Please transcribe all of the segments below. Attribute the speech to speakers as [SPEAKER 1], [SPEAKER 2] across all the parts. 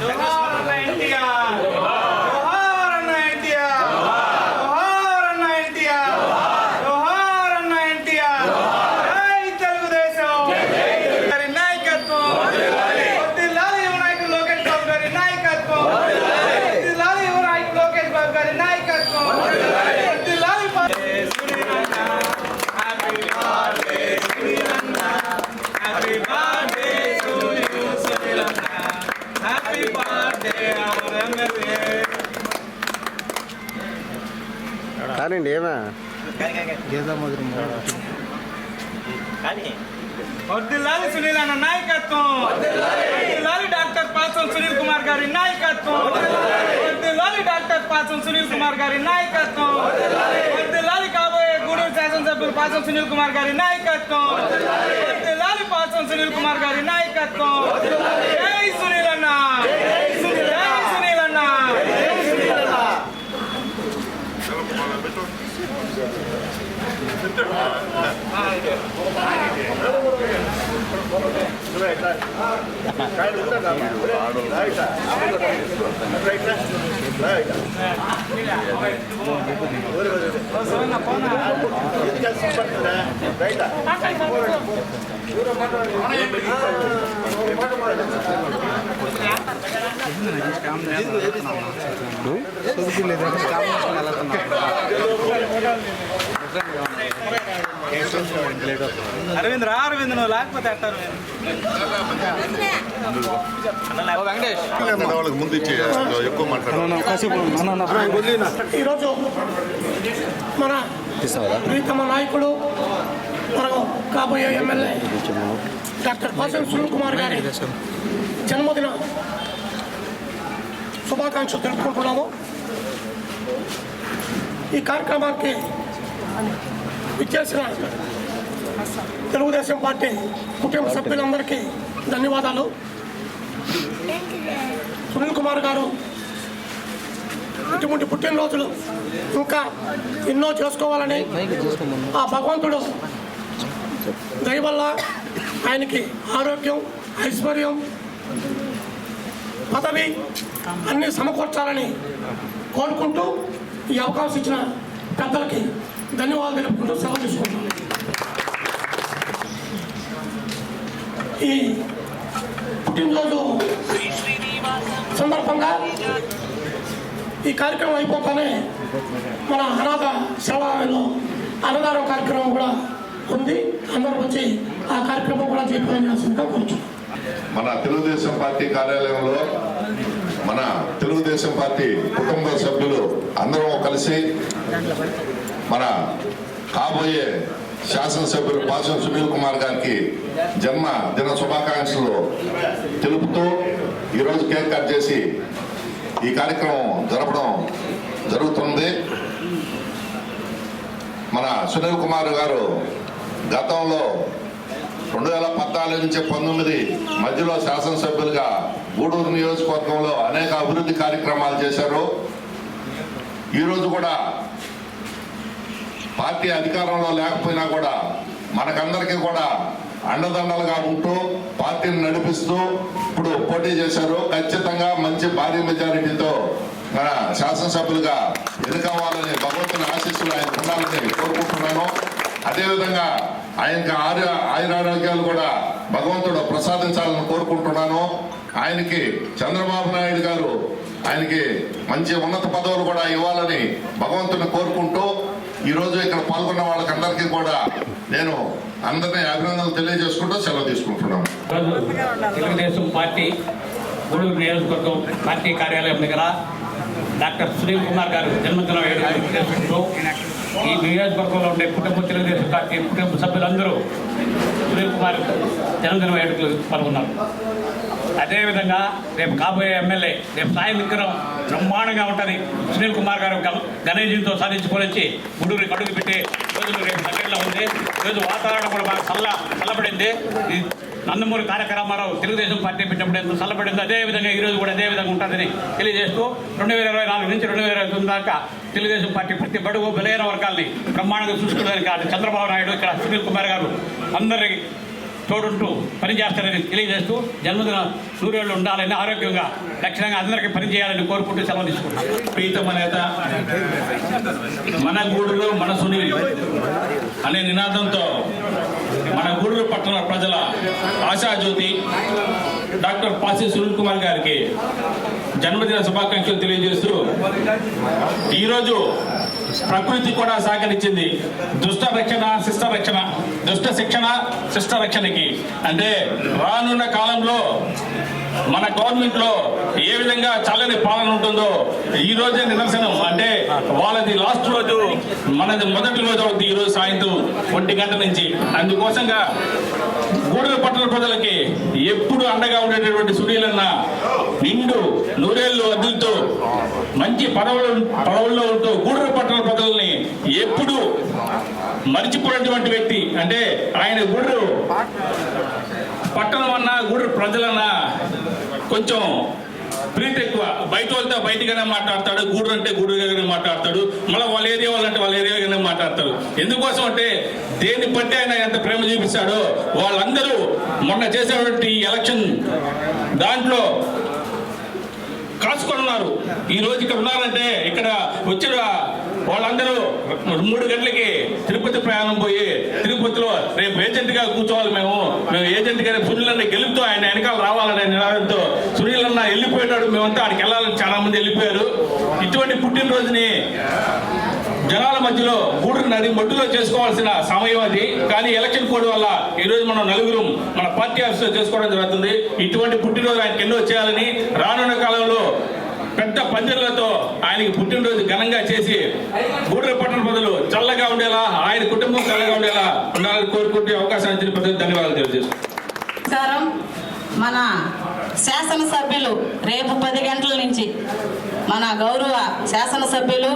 [SPEAKER 1] జోహార్ అన్న ఎన్టీఆర్ జోహార్ వర్ధిల్లాలి సునీల్ అన్న నాయకత్వం. వర్ధిల్లాలి డాక్టర్ పాసం సునీల్ కుమార్ గారి నాయకత్వం. వర్ధిల్లాలి డాక్టర్ పాసం సునీల్ కుమార్ గారి నాయకత్వం. వర్ధిల్లాలి కాబోయే గూడూరు శాసనసభ్యులు పాసం సునీల్ కుమార్ గారి నాయకత్వం. వర్ధిల్లాలి పాసం సునీల్ కుమార్ గారి నాయకత్వం. అరవింద్ రా అరవింద్ నువ్వు లేకపోతే ఎట్టారు వెంకటేష్
[SPEAKER 2] వాళ్ళకి ముందు ఇచ్చి ఎక్కువ మాట్లాడాలి
[SPEAKER 3] ఈరోజు మన ప్రీతమ నాయకుడు మనకు కాబోయే ఎమ్మెల్యే డాక్టర్ పాసం సునీల్ కుమార్ గారి జన్మదిన శుభాకాంక్షలు తెలుపుకుంటున్నాము ఈ కార్యక్రమానికి విచ్చేసిన తెలుగుదేశం పార్టీ కుటుంబ సభ్యులందరికీ ధన్యవాదాలు. సునీల్ కుమార్ గారు ఇటువంటి పుట్టినరోజులు ఇంకా ఎన్నో చేసుకోవాలని ఆ భగవంతుడు దయ వల్ల ఆయనకి ఆరోగ్యం ఐశ్వర్యం పదవి అన్ని సమకూర్చాలని కోరుకుంటూ ఈ అవకాశం ఇచ్చిన పెద్దలకి ధన్యవాదాలు తెలుపుకుంటూ సెలవు తీసుకుంటాను ఈ పుట్టినరోజు సందర్భంగా ఈ కార్యక్రమం అయిపోతానే మన అనాథ సేవాలయంలో అన్నదానం కార్యక్రమం కూడా ఉంది. అందరూ వచ్చి ఆ కార్యక్రమం కూడా చేయాల్సిందిగా చేస్తుందిగా కోరుచున్నాం.
[SPEAKER 2] మన తెలుగుదేశం పార్టీ కార్యాలయంలో మన తెలుగుదేశం పార్టీ కుటుంబ సభ్యులు అందరం కలిసి మన కాబోయే శాసనసభ్యులు పాసం సునీల్ కుమార్ గారికి జన్మ దిన శుభాకాంక్షలు తెలుపుతూ ఈరోజు కేక్ కట్ చేసి ఈ కార్యక్రమం జరపడం జరుగుతుంది. మన సునీల్ కుమార్ గారు గతంలో రెండు వేల పద్నాలుగు నుంచి పంతొమ్మిది మధ్యలో శాసనసభ్యులుగా గూడూరు నియోజకవర్గంలో అనేక అభివృద్ధి కార్యక్రమాలు చేశారు. ఈరోజు కూడా పార్టీ అధికారంలో లేకపోయినా కూడా మనకందరికీ కూడా అండదండలుగా ఉంటూ పార్టీని నడిపిస్తూ ఇప్పుడు పోటీ చేశారు. ఖచ్చితంగా మంచి భారీ మెజారిటీతో మన శాసనసభ్యులుగా ఎదుర్కోవాలని భగవంతుని ఆశీస్సులు ఆయన ఉండాలని కోరుకుంటున్నాను. అదేవిధంగా ఆయనకి ఆరు ఆయురారోగ్యాలు కూడా భగవంతుడు ప్రసాదించాలని కోరుకుంటున్నాను. ఆయనకి చంద్రబాబు నాయుడు గారు ఆయనకి మంచి ఉన్నత పదవులు కూడా ఇవ్వాలని భగవంతుని కోరుకుంటూ ఈరోజు ఇక్కడ పాల్గొన్న వాళ్ళకందరికీ కూడా నేను అందరినీ అభినందనలు తెలియజేసుకుంటూ సెలవు తీసుకుంటున్నాను
[SPEAKER 4] తెలుగుదేశం పార్టీ గూడూరు నియోజకవర్గం పార్టీ కార్యాలయం దగ్గర డాక్టర్ సునీల్ కుమార్ గారు జన్మదిన వేడుకలు ఈ నియోజకవర్గంలో ఉండే కుటుంబ తెలుగుదేశం పార్టీ కుటుంబ సభ్యులందరూ సునీల్ కుమార్ జన్మదిన వేడుకలు పాల్గొన్నారు. అదేవిధంగా రేపు కాబోయే ఎమ్మెల్యే రేపు సాయంత్రం బ్రహ్మాండంగా ఉంటుంది. సునీల్ కుమార్ గారు ఘన- సాధించుకొని వచ్చి గుంటూరు కడుగు పెట్టి ఈరోజు వాతావరణం కూడా బాగా చల్ల చల్లబడింది. నందమూరి తారక రామారావు తెలుగుదేశం పార్టీ పెట్టినప్పుడు ఎంత చల్లబడిందో అదే విధంగా ఈరోజు కూడా అదే విధంగా ఉంటుందని తెలియజేస్తూ రెండు వేల ఇరవై నాలుగు నుంచి రెండు వేల ఇరవై తొమ్మిది దాకా తెలుగుదేశం పార్టీ ప్రతి బడుగు బలైన వర్గాల్ని బ్రహ్మాండంగా చూసుకోవడానికి కాదు చంద్రబాబు నాయుడు ఇక్కడ సునీల్ కుమార్ గారు అందరికీ తోడుంటూ పనిచేస్తారని తెలియజేస్తూ జన్మదిన సూర్యుడు ఉండాలని ఆరోగ్యంగా లక్షణంగా అందరికీ పనిచేయాలని కోరుకుంటూ సెలవు తీసుకుంటాం
[SPEAKER 5] ప్రీతమ నేత మన గూడులో మన సునీల్ అనే నినాదంతో మన గూడూరు పట్టణ ప్రజల ఆశాజ్యోతి డాక్టర్ పాసి సునీల్ కుమార్ గారికి జన్మదిన శుభాకాంక్షలు తెలియజేస్తూ ఈరోజు ప్రకృతి కూడా సహకరించింది దుష్ట రక్షణ శిష్ట రక్షణ. దుష్ట శిక్షణ శిష్ట రక్షణకి. అంటే రానున్న కాలంలో మన గవర్నమెంట్లో ఏ విధంగా చల్లని పాలన ఉంటుందో ఈ రోజే నిదర్శనం. అంటే వాళ్ళది లాస్ట్ రోజు మనది మొదటి రోజు అవుతుంది ఈ రోజు సాయంత్రం ఒంటి గంట నుంచి. అందుకోసంగా గూడూరు పట్టణ ప్రజలకి ఎప్పుడు అండగా ఉండేటటువంటి సునీలన్న నిండు నూరేళ్ళు అద్దులతో మంచి పదవులు పదవుల్లో ఉంటూ గూడూరు పట్టణ ప్రజల్ని ఎప్పుడు మరిచిపోయినటువంటి వ్యక్తి అంటే ఆయన గూడూరు పట్టణం అన్నా గూడూరు ప్రజలన్నా కొంచెం ప్రీతి ఎక్కువ. బయట వాళ్ళతో బయటగానే మాట్లాడతాడు గూడు అంటే గూడుగానే మాట్లాడతాడు మళ్ళీ వాళ్ళ ఏరియా వాళ్ళంటే వాళ్ళ ఏరియాగానే మాట్లాడతాడు. ఎందుకోసం అంటే దేన్ని బట్టి ఆయన ఎంత ప్రేమ చూపిస్తాడో వాళ్ళందరూ మొన్న చేసినటువంటి ఎలక్షన్ దాంట్లో కాసుకొని ఉన్నారు ఈ రోజు ఇక్కడ ఉన్నారంటే ఇక్కడ వచ్చిన వాళ్ళందరూ మూడు గంటలకి తిరుపతి ప్రయాణం పోయి తిరుపతిలో రేపు ఏజెంట్గా కూర్చోవాలి మేము. మేము ఏజెంట్ గారి సునీలన్న గెలుపుతూ గెలుపుతో ఆయన వెనకాల రావాలనే నినాదంతో సునీలన్న వెళ్ళిపోయినాడు. మేమంతా ఆడికి వెళ్ళాలని చాలా మంది వెళ్ళిపోయారు. ఇటువంటి పుట్టినరోజుని జనాల మధ్యలో గూడూరు నది మట్టులో చేసుకోవాల్సిన సమయం అది. కానీ ఎలక్షన్ కోడ్ వల్ల ఈ రోజు మనం నలుగురు మన పార్టీ ఆఫీస్ చేసుకోవడం జరుగుతుంది. ఇటువంటి పుట్టినరోజు ఆయనకి ఎన్నో చేయాలని రానున్న కాలంలో పెద్ద పందిర్లతో ఆయనకి పుట్టినరోజు ఘనంగా చేసి గూడూరు పట్టణ ప్రజలు చల్లగా ఉండేలా ఆయన కుటుంబం చల్లగా ఉండేలా ఉండాలని కోరుకుంటే అవకాశం ఇచ్చిన ప్రజలకు ధన్యవాదాలు తెలియజేస్తున్నాను
[SPEAKER 6] మన శాసనసభ్యులు రేపు పది గంటల నుంచి మన గౌరవ శాసనసభ్యులు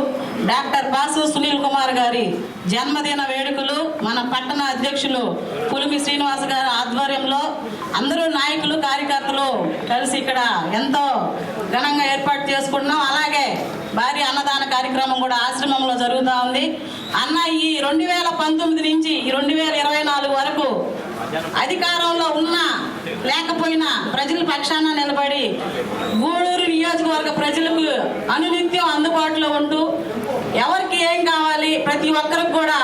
[SPEAKER 6] డాక్టర్ బాసు సునీల్ కుమార్ గారి జన్మదిన వేడుకలు మన పట్టణ అధ్యక్షులు పులిమి శ్రీనివాస్ గారి ఆధ్వర్యంలో అందరూ నాయకులు కార్యకర్తలు కలిసి ఇక్కడ ఎంతో ఘనంగా ఏర్పాటు చేసుకుంటున్నాం. అలాగే భారీ అన్నదాన కార్యక్రమం కూడా ఆశ్రమంలో జరుగుతూ ఉంది. అన్న ఈ రెండు వేల పంతొమ్మిది నుంచి ఈ రెండు వేల ఇరవై నాలుగు వరకు అధికారంలో ఉన్నా లేకపోయినా ప్రజల పక్షాన నిలబడి గూడూరు నియోజకవర్గ ప్రజలకు అనునిత్యం అందుబాటులో ఉంటూ ఎవరికి ఏం కావాలి ప్రతి ఒక్కరికి కూడా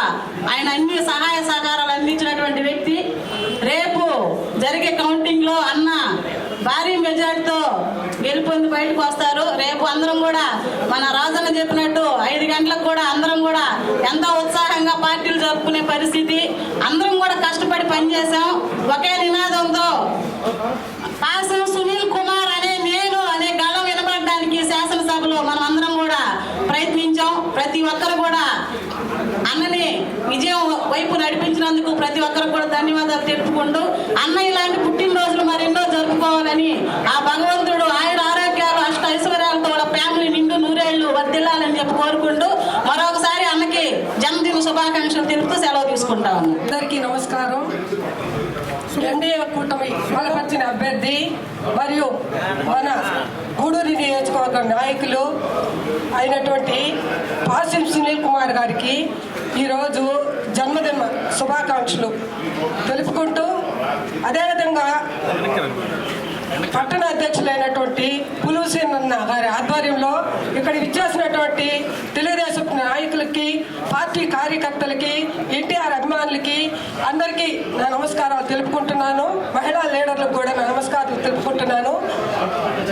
[SPEAKER 6] ఆయన అన్ని సహాయ సహకారాలు అందించినటువంటి వ్యక్తి రేపు జరిగే కౌంటింగ్లో అన్న భారీ మెజార్టీతో గెలుపొంది బయటకు వస్తారు. రేపు అందరం కూడా మన రాజన్న చెప్పినట్టు ఐదు గంటలకు కూడా అందరం కూడా ఎంతో ఉత్సాహంగా పార్టీలు జరుపుకునే పరిస్థితి. అందరం కూడా కష్టపడి పనిచేసాం ఒకే నినాదంతో పాసం సునీల్ కుమార్ అనే నేను అనే గళం వినబడడానికి శాసనసభలో మనం అందరం కూడా ప్రయత్నించాం. ప్రతి ఒక్కరు కూడా వైపు నడిపించినందుకు ప్రతి ఒక్కరు కూడా ధన్యవాదాలు తెలుపుకుంటూ అన్న ఇలాంటి పుట్టినరోజులు మరెన్నో జరుపుకోవాలని ఆ భగవంతుడు ఆయన ఆరోగ్యాలు అష్ట ఐశ్వర్యాలతో ఫ్యామిలీ నిండు నూరేళ్ళు వర్దిల్లాలని చెప్పి కోరుకుంటూ మరొకసారి అన్నకి జన్మదిన శుభాకాంక్షలు తెలుపుతూ సెలవు తీసుకుంటాము
[SPEAKER 7] అందరికీ నమస్కారం. ఎన్డీఏ కూటమి బలపరిచిన అభ్యర్థి మరియు మన గూడూరు నియోజకవర్గ నాయకులు అయినటువంటి పాసిం సునీల్ కుమార్ గారికి ఈరోజు జన్మదిన శుభాకాంక్షలు తెలుపుకుంటూ అదేవిధంగా పట్టణ అధ్యక్షులైనటువంటి పులుసేనన్న గారి ఆధ్వర్యంలో ఇక్కడ విచ్చేసినటువంటి తెలుగుదేశం నాయకులకి పార్టీ కార్యకర్తలకి ఎన్టీఆర్ అభిమానులకి అందరికీ నా నమస్కారాలు తెలుపుకుంటున్నాను. మహిళా లీడర్లకు కూడా నా నమస్కారాలు తెలుపుకుంటున్నాను.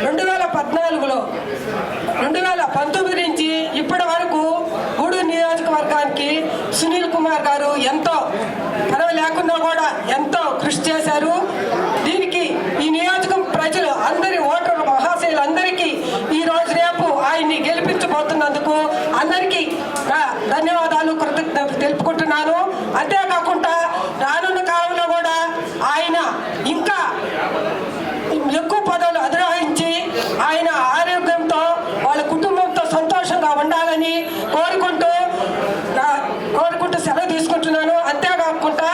[SPEAKER 7] రెండు వేల పద్నాలుగులో రెండు వేల పంతొమ్మిది నుంచి ఇప్పటి వరకు గూడూరు నియోజకవర్గానికి సునీల్ కుమార్ గారు ఎంతో పదవి లేకుండా కూడా ఎంతో కృషి చేశారు. దీనికి ఈ నియోజకం ప్రజలు అందరి ఓటర్లు మహాశయులు అందరికీ ఈ రోజు రేపు ఆయన్ని గెలిపించబోతున్నందుకు అందరికీ ధన్యవాదాలు కృతజ్ఞతలు తెలుపుకుంటున్నాను. అంతేకాకుండా రానున్న కాలంలో కూడా ఆయన ఇంకా ఎక్కువ పదవులు అధిరోహించి ఆయన ఆరోగ్యంతో వాళ్ళ కుటుంబంతో సంతోషంగా ఉండాలని కోరుకుంటూ నా- కోరుకుంటూ సెలవు తీసుకుంటున్నాను అంతేకాకుండా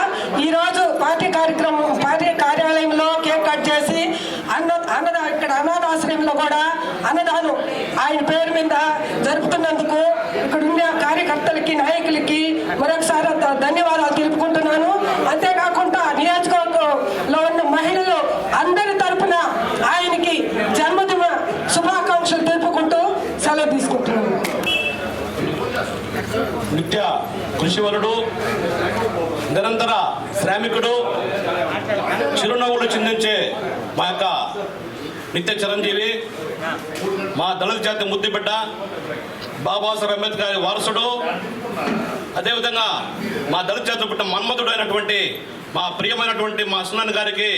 [SPEAKER 7] కూడా అన్నదానం ఆయన పేరు మీద జరుపుతున్నందుకు ఇక్కడున్న కార్యకర్తలకి నాయకులకి మరొకసారి ధన్యవాదాలు తెలుపుకుంటున్నాను. అంతేకాకుండా నియోజకవర్గంలో ఉన్న మహిళలు అందరి తరపున ఆయనకి జన్మదిన శుభాకాంక్షలు తెలుపుకుంటూ సెలవు తీసుకుంటున్నాను.
[SPEAKER 8] నిత్య కృషివరుడు నిరంతర శ్రామికుడు చిరునవ్వులు చిందించే మా యొక్క నిత్య చిరంజీవి మా దళిత జాతి ముద్దుబిడ్డ బాబాసాహెబ్ అంబేద్కర్ గారి వారసుడు. అదేవిధంగా మా దళిత జాతి పుట్టిన మన్మధుడు అయినటువంటి మా ప్రియమైనటువంటి మా సున్నాన్ గారికి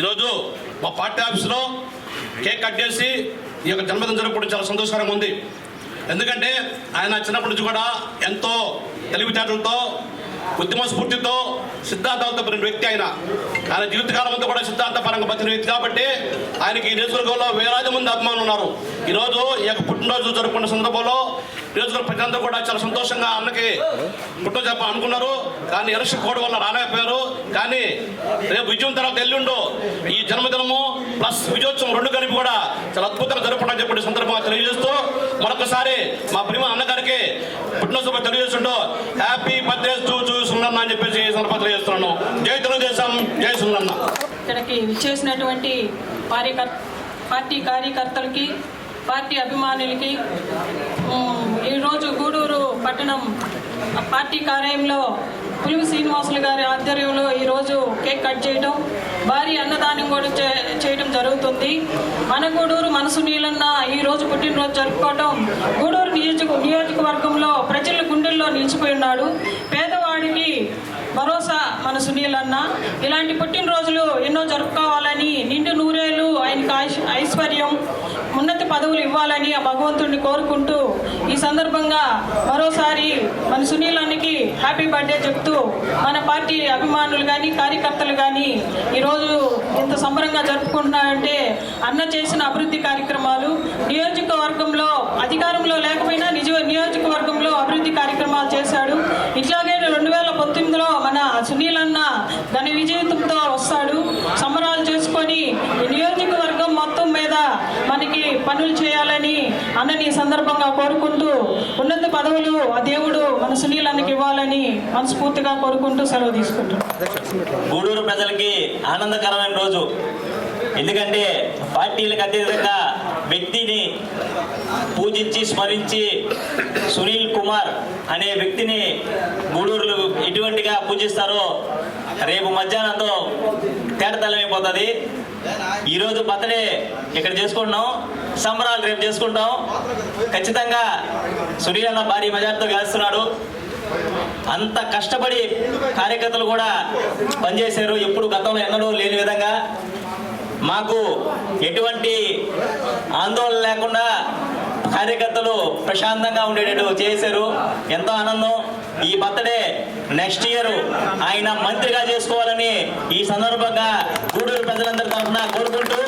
[SPEAKER 8] ఈరోజు మా పార్టీ ఆఫీసులో కేక్ కట్ చేసి ఈ యొక్క జన్మదినం జరుపుకోవడం చాలా సంతోషకరంగా ఉంది. ఎందుకంటే ఆయన చిన్నప్పటి నుంచి కూడా ఎంతో తెలివితేటలతో ఉద్యమ స్ఫూర్తితో సిద్ధాంతాలతో పెరిగిన వ్యక్తి ఆయన. ఆయన జీవితకాలం అంతా కూడా సిద్ధాంత పరంగా బతికిన వ్యక్తి కాబట్టి ఆయనకి ఈ నియోజకవర్గంలో వేలాది మంది అభిమానులు ఉన్నారు. ఈరోజు ఈ యొక్క పుట్టినరోజు జరుపుకున్న సందర్భంలో నియోజకవర్గ ప్రజలందరూ కూడా చాలా సంతోషంగా అన్నకి పుట్టిన చెప్ప అనుకున్నారు. కానీ ఎలక్షన్ కోడ్ వల్ల రాలేకపోయారు. కానీ రేపు విజయం తర్వాత ఎల్లుండు ఈ జన్మదినము ప్లస్ విజయోత్సవం రెండు కలిపి కూడా చాలా అద్భుతంగా జరుపుకుంటామని చెప్పి సందర్భంగా తెలియజేస్తూ మరొకసారి మా ప్రిమ అన్నగారికి పుట్టినరోజు తెలియజేస్తుండో హ్యాపీ బర్త్డే టు సుందన్న అని చెప్పేసి ఈ సందర్భంగా తెలియజేస్తున్నాను. జై తెలుగుదేశం జై సుందన్న
[SPEAKER 9] ఇక్కడికి విచ్చేసినటువంటి పార్టీ కార్యకర్తలకి పార్టీ అభిమానులకి ఈరోజు గూడూరు పట్టణం పార్టీ కార్యాలయంలో పులుగు శ్రీనివాసులు గారి ఆధ్వర్యంలో ఈరోజు కేక్ కట్ చేయడం భారీ అన్నదానం కూడా చే- చేయడం జరుగుతుంది. మన గూడూరు మనసు నీళ్ళన్న ఈరోజు పుట్టినరోజు జరుపుకోవడం గూడూరు నియోజక నియోజకవర్గంలో ప్రజల గుండెల్లో నిలిచిపోయి ఉన్నాడు పేదవాడికి భరోసా మన సునీల్ అన్న ఇలాంటి పుట్టినరోజులు ఎన్నో జరుపుకోవాలని నిండు నూరేళ్ళు ఆయనకు ఐశ్వర్యం ఉన్నత పదవులు ఇవ్వాలని ఆ భగవంతుడిని కోరుకుంటూ ఈ సందర్భంగా మరోసారి మన సునీల్ అన్నకి హ్యాపీ బర్త్డే చెప్తూ మన పార్టీ అభిమానులు కానీ కార్యకర్తలు కానీ ఈరోజు ఇంత సంబరంగా జరుపుకుంటున్నారంటే అన్న చేసిన అభివృద్ధి కార్యక్రమాలు నియోజకవర్గంలో అధికారంలో లేకపోయినా నిజ నియోజకవర్గంలో అభివృద్ధి కార్యక్రమాలు చేశాడు. ఇట్లాగే రెండు వేల పంతొమ్మిదిలో మన సునీల్ అన్న ఘన విజయంతో వస్తాడు. సంబరాలు చేసుకొని నియోజకవర్గం మొత్తం మీద మనకి పనులు చేయాలని అన్నని సందర్భంగా కోరుకుంటూ ఉన్నత పదవులు ఆ దేవుడు మన సునీల్ అన్నకి ఇవ్వాలని మనస్ఫూర్తిగా కోరుకుంటూ సెలవు తీసుకుంటున్నాం.
[SPEAKER 10] గూడూరు ప్రజలకి ఆనందకరమైన రోజు. ఎందుకంటే పార్టీలకు అతీతంగా వ్యక్తిని పూజించి స్మరించి సునీల్ కుమార్ అనే వ్యక్తిని గూడూరులో ఎటువంటిగా పూజిస్తారో రేపు మధ్యాహ్నంతో తేటతలమైపోతుంది ఈరోజు బర్త్డే ఇక్కడ చేసుకుంటున్నాం. సంబరాలు రేపు చేసుకుంటాం. ఖచ్చితంగా సునీల్ అన్న భారీ మెజార్టీతో గెలుస్తున్నాడు. అంత కష్టపడి కార్యకర్తలు కూడా పనిచేశారు. ఎప్పుడు గతంలో ఎన్నడూ లేని విధంగా మాకు ఎటువంటి ఆందోళన లేకుండా కార్యకర్తలు ప్రశాంతంగా ఉండేటట్టు చేశారు. ఎంతో ఆనందం. ఈ బర్త్డే నెక్స్ట్ ఇయర్ ఆయన మంత్రిగా చేసుకోవాలని ఈ సందర్భంగా గూడూరు ప్రజలందరి తరఫున కోరుకుంటూ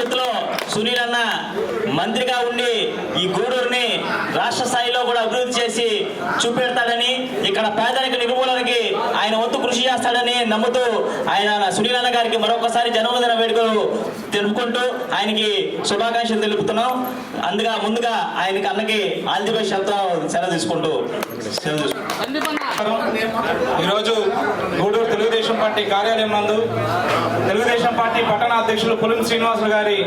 [SPEAKER 10] భవిష్యత్తులో సునీల్ అన్న మంత్రిగా ఉండి ఈ గూడూరుని రాష్ట్ర స్థాయిలో కూడా అభివృద్ధి చేసి చూపెడతాడని ఇక్కడ పేదరిక నిర్మూలనకి ఆయన వంతు కృషి చేస్తాడని నమ్ముతూ ఆయన సునీల్ అన్న గారికి మరొకసారి జన్మదిన వేడుకలు తెలుపుకుంటూ ఆయనకి శుభాకాంక్షలు తెలుపుతున్నాం. అందుగా ముందుగా ఆయనకి అన్నకి ఆల్ ది బెస్ట్ సెలవు తీసుకుంటూ సెలవు తీసుకుంటాం.
[SPEAKER 1] ఈరోజు పార్టీ కార్యాలయం నందు తెలుగుదేశం పార్టీ పట్టణ అధ్యక్షులు పులిం శ్రీనివాసులు గారి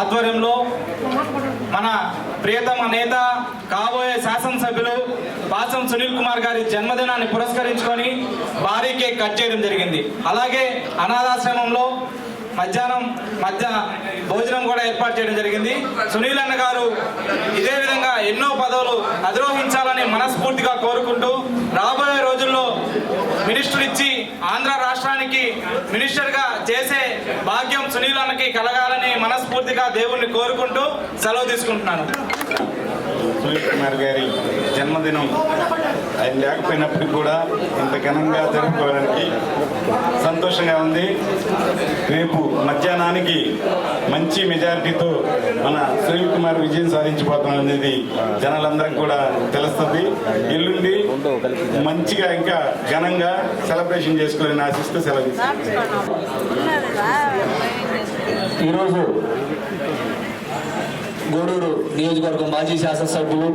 [SPEAKER 1] ఆధ్వర్యంలో మన ప్రియతమ నేత కాబోయే శాసనసభ్యులు పాసం సునీల్ కుమార్ గారి జన్మదినాన్ని పురస్కరించుకొని భారీ కేక్ కట్ చేయడం జరిగింది. అలాగే అనాథాశ్రమంలో మధ్యాహ్నం మధ్య భోజనం కూడా ఏర్పాటు చేయడం జరిగింది. సునీల్ అన్న గారు ఇదే విధంగా ఎన్నో పదవులు అధిరోహించాలని మనస్ఫూర్తిగా కోరుకుంటూ రాబోయే రోజుల్లో మినిస్టర్ ఇచ్చి ఆంధ్ర రాష్ట్రానికి మినిస్టర్గా చేసే భాగ్యం సునీల్ అన్నకి కలగాలని మనస్ఫూర్తిగా దేవుణ్ణి కోరుకుంటూ సెలవు తీసుకుంటున్నాను.
[SPEAKER 11] సునీల్ కుమార్ గారి జన్మదినం ఆయన లేకపోయినప్పటికీ కూడా ఇంత ఘనంగా జరుపుకోవడానికి సంతోషంగా ఉంది. రేపు మధ్యాహ్నానికి మంచి మెజారిటీతో మన సునీల్ కుమార్ విజయం సాధించిపోతాం అనేది జనాలందరికీ కూడా తెలుస్తుంది. ఎల్లుండి మంచిగా ఇంకా ఘనంగా సెలబ్రేషన్ చేసుకోవాలని ఆశిస్తూ సెలవు
[SPEAKER 12] ఈరోజు గూడూరు నియోజకవర్గం మాజీ శాసనసభ్యులు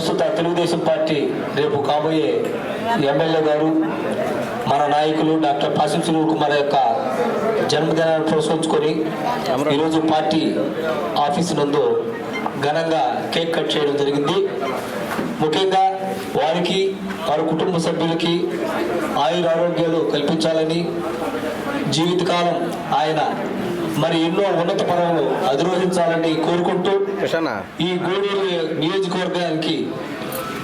[SPEAKER 12] ప్రస్తుత తెలుగుదేశం పార్టీ రేపు కాబోయే ఎమ్మెల్యే గారు మన నాయకులు డాక్టర్ పాసిం సునీల్ కుమార్ యొక్క జన్మదినాన్ని పురస్కరించుకొని ఈరోజు పార్టీ ఆఫీసు నందు ఘనంగా కేక్ కట్ చేయడం జరిగింది. ముఖ్యంగా వారికి వారి కుటుంబ సభ్యులకి ఆయుర ఆరోగ్యాలు కల్పించాలని జీవితకాలం ఆయన మరి ఎన్నో ఉన్నత పదవులు అధిరోహించాలని కోరుకుంటూ ఈ గూడూరు నియోజకవర్గానికి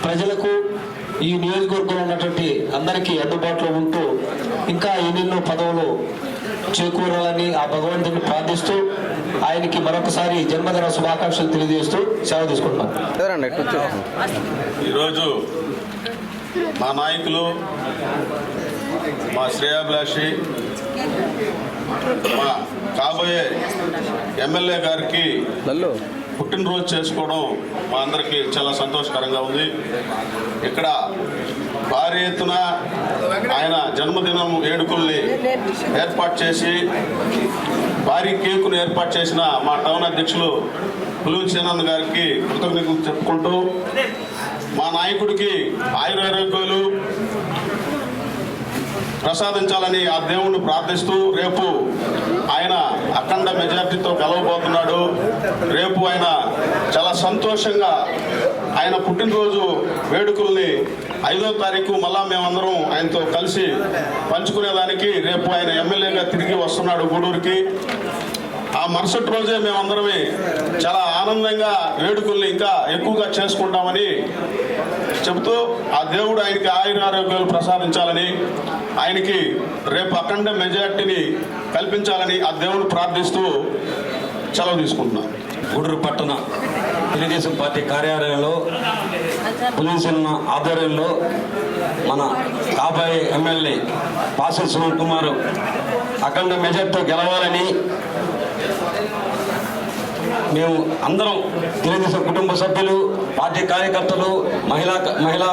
[SPEAKER 12] ప్రజలకు ఈ నియోజకవర్గంలో ఉన్నటువంటి అందరికీ అందుబాటులో ఉంటూ ఇంకా ఎన్నెన్నో పదవులు చేకూరాలని ఆ భగవంతుని ప్రార్థిస్తూ ఆయనకి మరొకసారి జన్మదిన శుభాకాంక్షలు తెలియజేస్తూ సెలవు తీసుకుంటున్నాం.
[SPEAKER 13] ఎవరండి? కూర్చో.
[SPEAKER 14] ఈరోజు మా నాయకులు మా శ్రేయాభిలాషి మా కాబోయే ఎమ్మెల్యే గారికి పుట్టినరోజు చేసుకోవడం మా అందరికీ చాలా సంతోషకరంగా ఉంది. ఇక్కడ భారీ ఎత్తున ఆయన జన్మదినం వేడుకల్ని ఏర్పాటు చేసి భారీ కేకును ఏర్పాటు చేసిన మా టౌన్ అధ్యక్షులు పులువు సేనంద్ గారికి కృతజ్ఞతలు చెప్పుకుంటూ మా నాయకుడికి ఆయురారోగ్యాలు ప్రసాదించాలని ఆ దేవుణ్ణి ప్రార్థిస్తూ రేపు ఆయన అఖండ మెజార్టీతో గెలవబోతున్నాడు. రేపు ఆయన చాలా సంతోషంగా ఆయన పుట్టినరోజు వేడుకల్ని ఐదో తారీఖు మళ్ళా మేమందరం ఆయనతో కలిసి పంచుకునేదానికి రేపు ఆయన ఎమ్మెల్యేగా తిరిగి వస్తున్నాడు గూడూరుకి. ఆ మరుసటి రోజే మేమందరమే చాలా ఆనందంగా వేడుకల్ని ఇంకా ఎక్కువగా చేసుకుంటామని చెబుతూ ఆ దేవుడు ఆయనకి ఆయుర ఆరోగ్యాలు ప్రసాదించాలని ఆయనకి రేపు అఖండ మెజార్టీని కల్పించాలని ఆ దేవుడు ప్రార్థిస్తూ సెలవు తీసుకుంటున్నాను.
[SPEAKER 12] గూడూరు పట్టణ తెలుగుదేశం పార్టీ కార్యాలయంలో పులిసిన ఆధ్వర్యంలో మన కాబాయి ఎమ్మెల్యే పాసల్ సునీల్ కుమార్ అఖండ మెజార్టీతో గెలవాలని మేము అందరం తెలుగుదేశం కుటుంబ సభ్యులు పార్టీ కార్యకర్తలు మహిళా మహిళా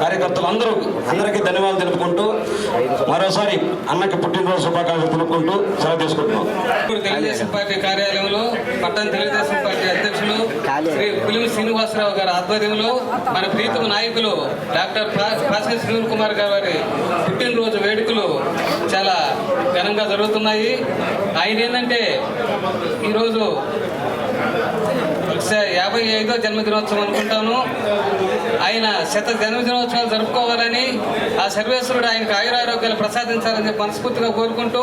[SPEAKER 12] కార్యకర్తలు అందరూ అందరికీ ధన్యవాదాలు తెలుపుకుంటూ మరోసారి అన్నకి పుట్టినరోజు శుభాకాంక్షలు తెలుపుకుంటూ సెలవు తీసుకుంటున్నాం.
[SPEAKER 15] ఇప్పుడు తెలుగుదేశం పార్టీ కార్యాలయంలో పట్టణ తెలుగుదేశం పార్టీ అధ్యక్షులు శ్రీ పులిమి శ్రీనివాసరావు గారి ఆధ్వర్యంలో మన ప్రీతమ నాయకులు డాక్టర్ పాసే సునీల్ కుమార్ గారి పుట్టినరోజు వేడుకలు చాలా ఘనంగా జరుగుతున్నాయి. ఆయన ఏంటంటే ఈరోజు యాభై ఐదో జన్మదినోత్సవం అనుకుంటాను. ఆయన శత జన్మదినోత్సవాలు జరుపుకోవాలని ఆ సర్వేశ్వరుడు ఆయనకు ఆయురారోగ్యాలు ప్రసాదించాలని మనస్ఫూర్తిగా కోరుకుంటూ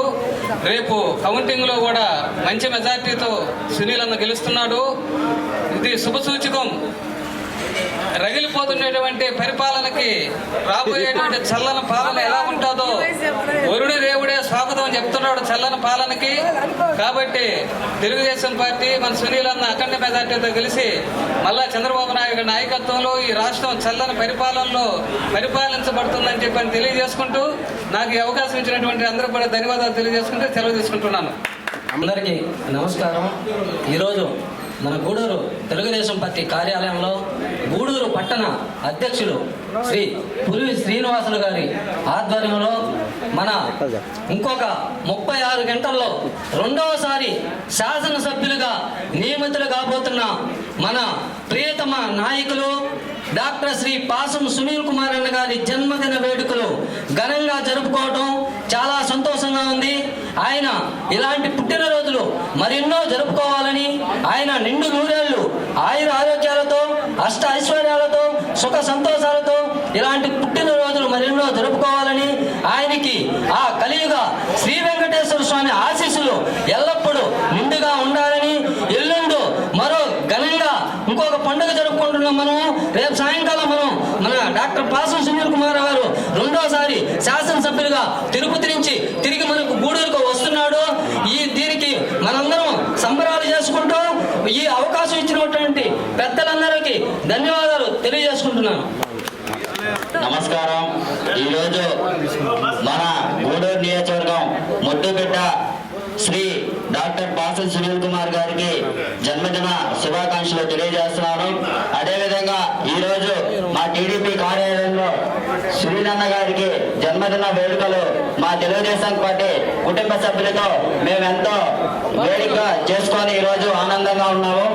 [SPEAKER 15] రేపు కౌంటింగ్లో కూడా మంచి మెజార్టీతో సునీల్ అన్న గెలుస్తున్నాడు. ఇది శుభసూచకం రగిలిపోతున్నటువంటి పరిపాలనకి రాబోయేటువంటి చల్లని పాలన ఎలా ఉంటుందో వరుడు దేవుడే స్వాగతం చెప్తున్నాడు చల్లని పాలనకి. కాబట్టి తెలుగుదేశం పార్టీ మన సునీల్ అన్న అఖండ మెజార్టీతో కలిసి మళ్ళా చంద్రబాబు నాయుడు నాయకత్వంలో ఈ రాష్ట్రం చల్లని పరిపాలనలో పరిపాలించబడుతుందని చెప్పని తెలియజేసుకుంటూ నాకు ఈ అవకాశం ఇచ్చినటువంటి అందరూ కూడా ధన్యవాదాలు తెలియజేసుకుంటూ సెలవు తీసుకుంటున్నాను.
[SPEAKER 16] అందరికీ నమస్కారం. ఈరోజు మన గూడూరు తెలుగుదేశం పార్టీ కార్యాలయంలో గూడూరు పట్టణ అధ్యక్షులు శ్రీ పులివి శ్రీనివాసులు గారి ఆధ్వర్యంలో మన ఇంకొక ముప్పై ఆరు గంటల్లో రెండవసారి శాసనసభ్యులుగా నియమితులు కాబోతున్న మన ప్రియతమ నాయకులు డాక్టర్ శ్రీ పాసం సునీల్ కుమార్ అన్న గారి జన్మదిన వేడుకలు ఘనంగా జరుపుకోవడం చాలా సంతోషంగా ఉంది. ఆయన ఇలాంటి పుట్టినరోజులు మరెన్నో జరుపుకోవాలని ఆయన నిండు నూరేళ్ళు ఆయుర ఆరోగ్యాలతో అష్ట ఐశ్వర్యాలతో సుఖ సంతోషాలతో ఇలాంటి పుట్టినరోజులు మరెన్నో జరుపుకోవాలని ఆయనకి ఆ కలియుగ శ్రీ వెంకటేశ్వర స్వామి ఆశీస్సులు ఎల్లప్పుడూ నిండుగా ఉండాలని ఎల్లుండు మరో ఘనంగా ఇంకొక పండుగ జరుపుకుంటున్నాం మనం రేపు సాయంకాలం మనం మన డాక్టర్ పాసం సునీల్ కుమార్ గారు రెండోసారి శాసనసభ్యులుగా తిరుపతి నుంచి తిరిగి మనకు గూడూరుకు వస్తున్నాడు ఈ దీనికి మనందరం సంబరాలు చేసుకుంటూ ఈ అవకాశం ఇచ్చినటువంటి పెద్దలందరికీ ధన్యవాదాలు తెలియజేసుకుంటున్నాను
[SPEAKER 17] నమస్కారం ఈరోజు మన గూడూరు నియోజకవర్గం ముద్దుబిడ్డ శ్రీ డాక్టర్ పాసల్ సునీల్ కుమార్ గారికి జన్మదిన శుభాకాంక్షలు తెలియజేస్తున్నాను. అదేవిధంగా ఈరోజు మా టీడీపీ కార్యాలయంలో శ్రీనన్న గారికి జన్మదిన వేడుకలు మా తెలుగుదేశం పార్టీ కుటుంబ సభ్యులతో మేమెంతో వేడుక చేసుకొని ఈరోజు ఆనందంగా ఉన్నాము.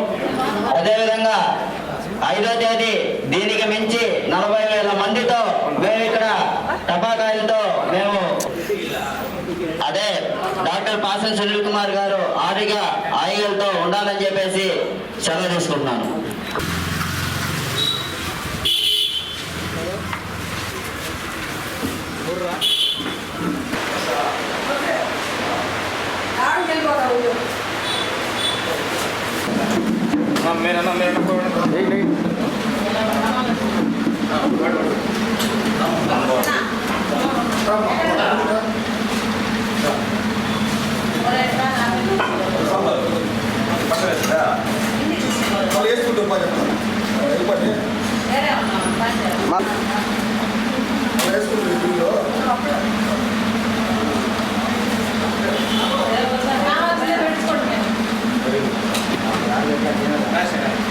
[SPEAKER 17] అదేవిధంగా ఐదో తేదీ దీనికి మించి నలభై వేల మందితో మేము ఇక్కడ టపాకాయలతో మేము అదే డాక్టర్ పాసన్ సునీల్ కుమార్ గారు ఆరోగ్య ఆయులతో ఉండాలని చెప్పేసి సెలవు తీసుకుంటున్నాను. Gracias.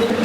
[SPEAKER 18] పచ్చడి